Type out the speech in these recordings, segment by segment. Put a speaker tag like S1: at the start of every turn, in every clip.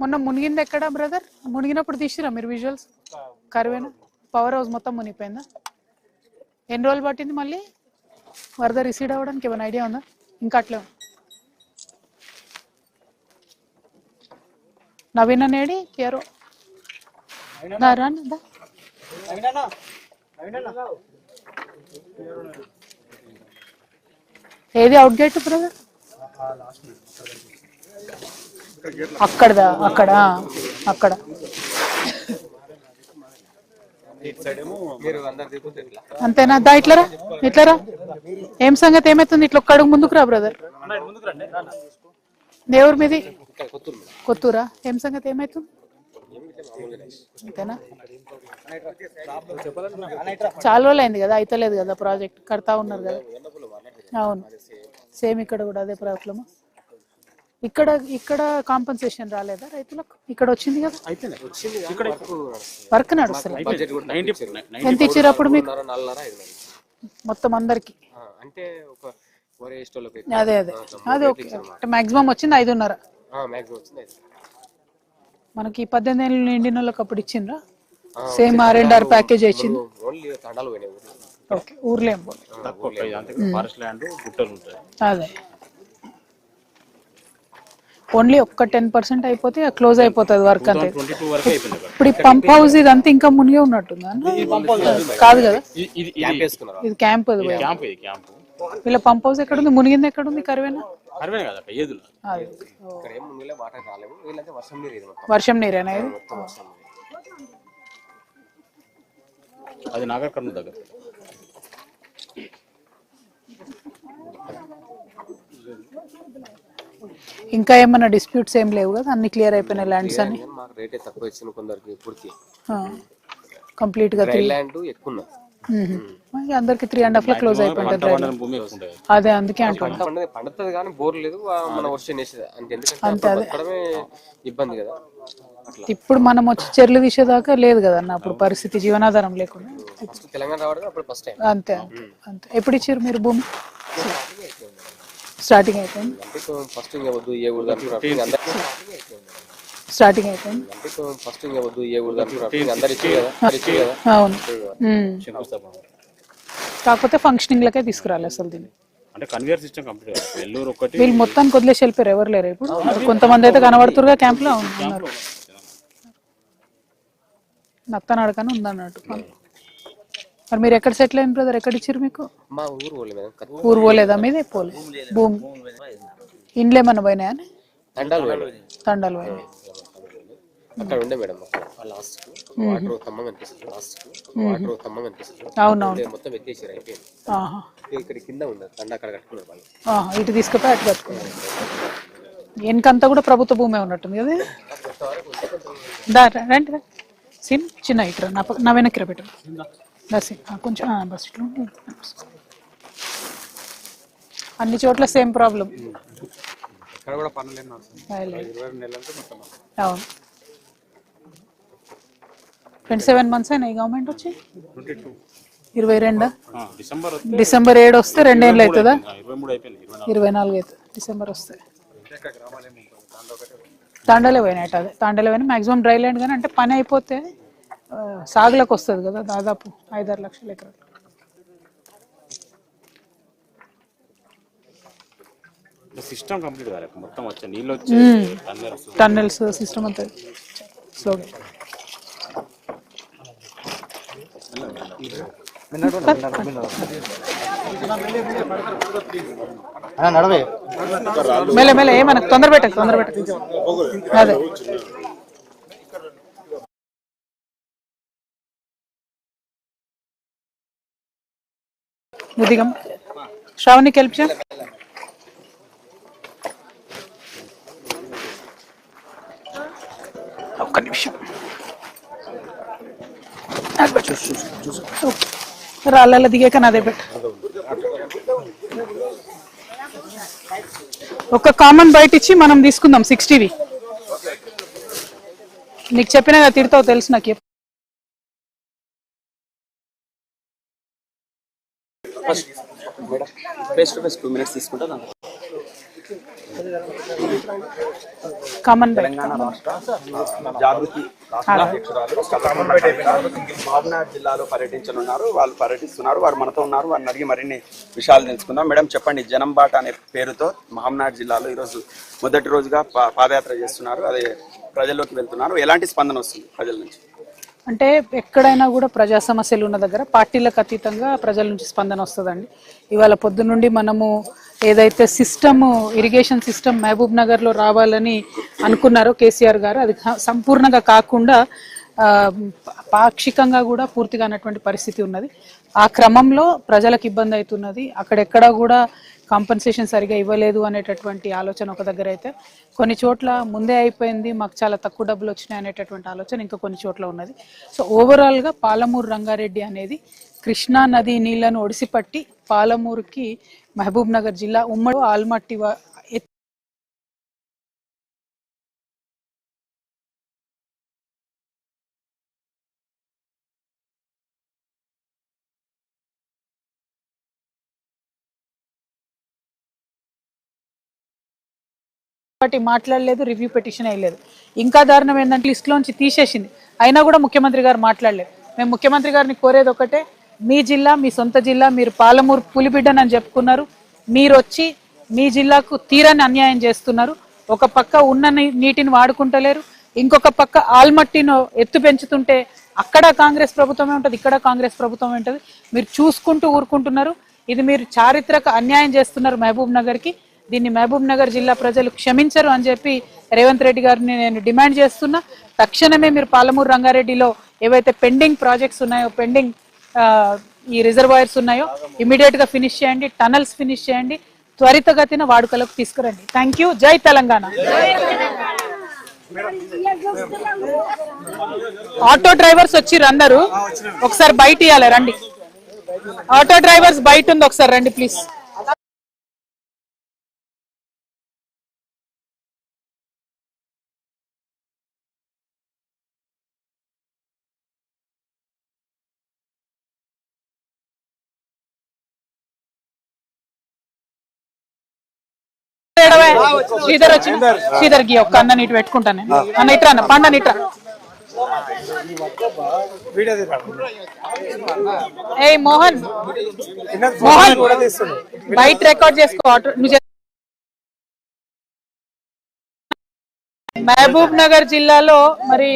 S1: మొన్న మునిగింది ఎక్కడ బ్రదర్ మునిగినప్పుడు తీసిరా మీరు విజువల్స్ కరువేనా? పవర్ హౌస్ మొత్తం మునిగిపోయిందా? ఎన్ని రోజులు పట్టింది మళ్ళీ? వరద రిసీడ్ అవ్వడానికి ఏమైనా ఐడియా ఉందా? ఇంకా అట్లే. నవీన నేడి రాను, దా. ఏది అవుట్ గేట్ బ్రదర్ అక్కడదా? అక్కడ? అక్కడ. అంతేనా? దా ఇట్లరా? ఇట్లరా? ఏం సంగతి? ఏమైతుంది? ఇట్లా ఒక్క అడుగు ముందుకు రా బ్రదర్. దేవుడి మీది.
S2: కొత్తూరా?
S1: ఏం సంగతి? ఏమైతుంది? అంతేనా? చాలా రోజులు అయింది కదా? అయితలేదు కదా ప్రాజెక్ట్? కడతా ఉన్నారు కదా? అవును. సేమ్ ఇక్కడ కూడా అదే ప్రాబ్లమ్. ఇక్కడ ఇక్కడ కాంపన్సేషన్ రాలేదా రైతులకు? ఇక్కడ వచ్చింది కదా. వర్క్ నడుస్తుంది. ఎంత ఇచ్చారు అప్పుడు మీకు? మొత్తం అందరికి.
S2: అంటే
S1: అదే అదే. అదే ఓకే. అంటే మాక్సిమం వచ్చింది ఐదున్నర. మనకి పద్దెనిమిది ఏళ్ళు నిండిన వాళ్ళకి అప్పుడు ఇచ్చిండ్రా? Same R and R package ఇచ్చింది. ఓకే ఊర్లో ఏం పోలే.
S3: తక్కువ అంటే ఫారెస్ట్ ల్యాండ్ గుట్టలు ఉంటాయి.
S1: అదే. ఓన్లీ ఒక్క టెన్ పర్సెంట్ అయిపోతే క్లోజ్ అయిపోతుంది వర్క్ అంతే. ఇప్పుడు ఈ పంప్ హౌస్ ఇదంతా ఇంకా మునిగే ఉన్నట్టుందా? కాదు. కదా
S3: ఇది
S2: క్యాంప్ వేసుకున్నారు?
S1: ఇది క్యాంప్ అది పోయి.
S3: క్యాంప్ ఇది క్యాంప్
S1: వీళ్ళ పంప్ హౌస్ ఎక్కడ ఉంది మునిగింది ఎక్కడ ఉంది కరువేనా
S2: వర్షం నీరు
S1: నీరేనా ఇది.
S3: అది నాగర్ కర్నూలు దగ్గర.
S1: ఇంకా ఏమన్నా డిస్ప్యూట్స్ ఏం లేవు కదా? అన్ని క్లియర్ అయిపోయినాయి ల్యాండ్స్ అని
S2: కానీ మాకు రేటే తక్కువ ఇచ్చిన కొందరికి ఇప్పటికి.
S1: కంప్లీట్గా
S2: డ్రై ల్యాండ్ ఎక్కువ.
S1: అందరికి త్రీ అండ్ హాఫ్లో క్లోజ్ అయిపోయింది అదే అందుకే అంటున్నా.
S2: పండుతుంది కానీ బోర్ లేదు. మన వర్షం బతకడమే ఇబ్బంది కదా.
S1: ఇప్పుడు మనం వచ్చి చెర్లు తీసేదాకా లేదు కదా అన్న అప్పుడు పరిస్థితి జీవనాధారం లేకుండా.
S2: తెలంగాణ రావడం అప్పుడు ఫస్ట్ టైం
S1: అంతే అంతే అంతే. ఎప్పుడు ఇచ్చారు మీరు భూమి? స్టార్టింగ్ అయిపోయింది.
S2: అంటే ఫస్ట్ ఇంకా వద్దు ఏ ఊరు
S1: స్టార్టింగ్ అయిపోయింది.
S2: అంటే ఫస్ట్ ఇంకా వద్దు ఏ ఊరు
S1: అవును. కాకపోతే ఫంక్షనింగ్ లకే తీసుకురాలి అసలు దీన్ని.
S3: అంటే కన్వేయర్ సిస్టమ్ కంప్లీట్ నెల్లూరు ఒకటి
S1: వీళ్ళు మొత్తానికి వదిలేసి వెళ్ళిపోయారు ఎవరు లేరు ఇప్పుడు. కొంతమంది అయితే కనబడుతురుగా క్యాంప్లో ఉన్నారు నత్తనాడకని ఉందన్నట్టు. మరి మీరు ఎక్కడ సెటిల్ అయిన బ్రదర్ ఎక్కడ ఇచ్చారు మీకు?
S2: మా ఊరు మేడం.
S1: పోలేదా. మీదే? పోలే భూమి ఇండ్లు ఏమన్నా పోయినాయా?
S2: తండాలు పోయినాయి.
S1: తండాలు పోయినాయి.
S2: అక్కడ ఉండే మేడం లాస్ట్ వాటర్ తమ్మం అనిపిస్తుంది లాస్ట్ వాటర్ తమ్మం అనిపిస్తుంది
S1: అవునవును.
S2: మొత్తం ఎత్తేసారు అయిపోయింది.
S1: ఆహా.
S2: ఇక్కడ కింద ఉండదు తండ అక్కడ కట్టుకున్నారు వాళ్ళు.
S1: ఆహా, ఇటు తీసుకుపోయి అటు వెనకంతా కూడా ప్రభుత్వ భూమే ఉన్నట్టుంది కదా? ఇది? దా రండి. సిమ్ చిన్న ఇటు రా, నా పక్క- నా వెనక్కి రా పెట్టు. ఆ, కొంచెం బస్ ఇట్లా. అన్ని చోట్ల సేమ్ ప్రాబ్లం. అవును. ట్వంటీ సెవెన్ మంత్స్ అయినాయి గవర్నమెంట్ వచ్చి? ఇరవై రెండా?
S3: డిసెంబర్
S1: డిసెంబర్ ఏడు వస్తే రెండేళ్ళు అవుతుందా
S3: ఇరవై నాలుగు.
S1: అవుతుంది డిసెంబర్ వస్తే. తాండలే పోయినట్టు అదే. తాండలే పోయినా మాక్సిమం డ్రై ల్యాండ్ కానీ అంటే పని అయిపోతే సాగులకు వస్తుంది కదా దాదాపు ఐదారు లక్షల ఎకరాలు.
S3: సిస్టమ్ కంప్లీట్ కాలేదు మొత్తం వచ్చే నీళ్ళు వచ్చి
S1: టన్నెల్స్ సిస్టమ్ అంతా స్లోగా. మెల్ల మెల్ల ఏమన్నా తొందర పెట్టకు తొందర పెట్టకు. అదే. నువ్వు దిగం శ్రావణికి హెల్ప్ చేయ ఒక్క నిమిషం. రాళ్ళ దిగాక నాదే పెట్ట ఒక కామన్ బయట ఇచ్చి మనం తీసుకుందాం సిక్స్టీవి నీకు చెప్పినా తిడతావు తెలుసు నాకు
S2: face to face two minutes తీసుకుంటా
S1: కామన్
S4: తెలంగాణ రాష్ట్ర జాగృతి రాష్ట్ర అధ్యక్షురాలు మహబూబ్నగర్ జిల్లాలో పర్యటించనున్నారు. వాళ్ళు పర్యటిస్తున్నారు. వారు మనతో ఉన్నారు. వారిని అడిగి మరిన్ని విషయాలు తెలుసుకుందాం. మేడం చెప్పండి జనం బాట అనే పేరుతో మహబూబ్నగర్ జిల్లాలో ఈరోజు మొదటి రోజుగా పా- పాదయాత్ర చేస్తున్నారు. అదే ప్రజల్లోకి వెళ్తున్నారు. ఎలాంటి స్పందన వస్తుంది ప్రజల నుంచి?
S1: అంటే ఎక్కడైనా కూడా ప్రజా సమస్యలు ఉన్న దగ్గర పార్టీలకు అతీతంగా ప్రజల నుంచి స్పందన వస్తుందండి. ఇవాళ పొద్దునుండి మనము ఏదైతే సిస్టమ్ ఇరిగేషన్ సిస్టమ్ మహబూబ్ నగర్లో రావాలని అనుకున్నారో కేసీఆర్ గారు అది సంపూర్ణంగా కాకుండా పాక్షికంగా కూడా పూర్తిగా అన్నటువంటి పరిస్థితి ఉన్నది. ఆ క్రమంలో ప్రజలకు ఇబ్బంది అవుతున్నది. అక్కడెక్కడా కూడా కాంపన్సేషన్ సరిగా ఇవ్వలేదు అనేటటువంటి ఆలోచన ఒక దగ్గర అయితే. కొన్ని చోట్ల ముందే అయిపోయింది మాకు చాలా తక్కువ డబ్బులు వచ్చినాయి అనేటటువంటి ఆలోచన ఇంకా కొన్ని చోట్ల ఉన్నది. సో ఓవరాల్గా పాలమూరు రంగారెడ్డి అనేది కృష్ణా నది నీళ్ళను ఒడిసిపట్టి పాలమూరుకి మహబూబ్ నగర్ జిల్లా ఉమ్మడి ఆల్మట్టి పార్టీ మాట్లాడలేదు రివ్యూ పిటిషన్ వేయలేదు. ఇంకా దారుణం ఏంటంటే లిస్టులోంచి తీసేసింది. అయినా కూడా ముఖ్యమంత్రి గారు మాట్లాడలేదు. మేము ముఖ్యమంత్రి గారిని కోరేది ఒకటే మీ జిల్లా మీ సొంత జిల్లా మీరు పాలమూరు పులిబిడ్డనని చెప్పుకున్నారు. మీరు వచ్చి మీ జిల్లాకు తీరని అన్యాయం చేస్తున్నారు. ఒక పక్క ఉన్న నీటిని వాడుకుంటలేరు. ఇంకొక పక్క ఆల్మట్టిను ఎత్తు పెంచుతుంటే అక్కడ కాంగ్రెస్ ప్రభుత్వమే ఉంటుంది ఇక్కడ కాంగ్రెస్ ప్రభుత్వమే ఉంటుంది. మీరు చూసుకుంటూ ఊరుకుంటున్నారు. ఇది మీరు చారిత్రక అన్యాయం చేస్తున్నారు మహబూబ్ నగర్కి. దీన్ని మహబూబ్ నగర్ జిల్లా ప్రజలు క్షమించరు అని చెప్పి రేవంత్ రెడ్డి గారిని నేను డిమాండ్ చేస్తున్నా. తక్షణమే మీరు పాలమూరు రంగారెడ్డిలో ఏవైతే పెండింగ్ ప్రాజెక్ట్స్ ఉన్నాయో పెండింగ్ ఈ రిజర్వాయర్స్ ఉన్నాయో ఇమీడియట్గా ఫినిష్ చేయండి టనల్స్ ఫినిష్ చేయండి త్వరితగతిన వాడుకలోకి తీసుకురండి. Thank you. జై తెలంగాణ. ఆటో డ్రైవర్స్ వచ్చి అందరు. ఒకసారి బయట ఇవ్వాలి రండి. ఆటో డ్రైవర్స్ బయట ఉంది ఒకసారి రండి ప్లీజ్. శ్రీధర్ వచ్చిన శ్రీధర్. గీ ఒక్క అన్న ఇటు పెట్టుకుంటాను. నేను. అన్న ఇట్రా అన్న పండు ఇట్రా. ఏయ్ మోహన్. మోహన్. బయట రికార్డ్ చేసుకో నువ్వు మహబూబ్ నగర్ జిల్లాలో మరి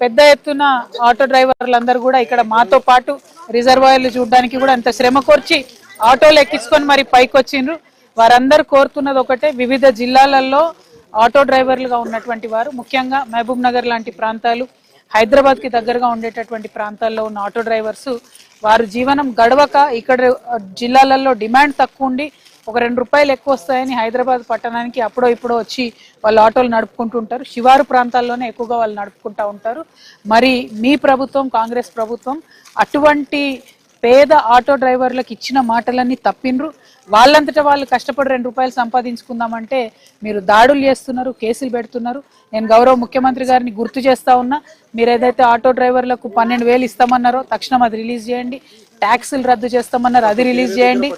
S1: పెద్ద ఎత్తున ఆటో డ్రైవర్లందరూ కూడా ఇక్కడ మాతో పాటు రిజర్వాయర్లు చూడడానికి కూడా అంత శ్రమ కోర్చి ఆటోలు ఎక్కించుకొని మరి పైకి వచ్చిండ్రు వారందరూ కోరుతున్నది ఒకటే వివిధ జిల్లాలలో ఆటో డ్రైవర్లుగా ఉన్నటువంటి వారు ముఖ్యంగా మహబూబ్ నగర్ లాంటి ప్రాంతాలు హైదరాబాద్కి దగ్గరగా ఉండేటటువంటి ప్రాంతాల్లో ఉన్న ఆటో డ్రైవర్స్ వారు జీవనం గడవక ఇక్కడ జిల్లాలలో డిమాండ్ తక్కువ ఉండి ఒక రెండు రూపాయలు ఎక్కువ వస్తాయని హైదరాబాద్ పట్టణానికి అప్పుడో ఇప్పుడో వచ్చి వాళ్ళు ఆటోలు నడుపుకుంటూ ఉంటారు. శివారు ప్రాంతాల్లోనే ఎక్కువగా వాళ్ళు నడుపుకుంటూ ఉంటారు. మరి మీ ప్రభుత్వం కాంగ్రెస్ ప్రభుత్వం అటువంటి పేద ఆటో డ్రైవర్లకు ఇచ్చిన మాటలన్నీ తప్పిండ్రు. వాళ్ళంతటా వాళ్ళు కష్టపడి రెండు రూపాయలు సంపాదించుకుందామంటే మీరు దాడులు చేస్తున్నారు కేసులు పెడుతున్నారు. నేను గౌరవ ముఖ్యమంత్రి గారిని గుర్తు చేస్తా ఉన్నా మీరు ఏదైతే ఆటో డ్రైవర్లకు పన్నెండు వేలు ఇస్తామన్నారో తక్షణం అది రిలీజ్ చేయండి. ట్యాక్సులు రద్దు చేస్తామన్నారు అది రిలీజ్ చేయండి.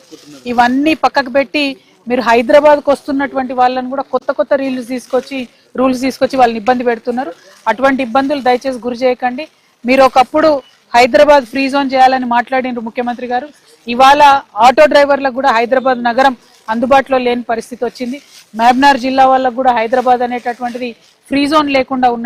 S1: ఇవన్నీ పక్కకు పెట్టి మీరు హైదరాబాద్కు వస్తున్నటువంటి వాళ్ళని కూడా కొత్త కొత్త రూల్స్ తీసుకొచ్చి రూల్స్ తీసుకొచ్చి వాళ్ళని ఇబ్బంది పెడుతున్నారు. అటువంటి ఇబ్బందులు దయచేసి గురి చేయకండి. మీరు ఒకప్పుడు హైదరాబాద్ ఫ్రీ జోన్ చేయాలని మాట్లాడినారు ముఖ్యమంత్రి గారు. ఇవాళ ఆటో డ్రైవర్లకు కూడా హైదరాబాద్ నగరం అందుబాటులో లేని పరిస్థితి వచ్చింది. మహబ్నార్ జిల్లా వాళ్ళకు కూడా హైదరాబాద్ అనేటటువంటిది ఫ్రీ జోన్ లేకుండా ఉన్నట్టు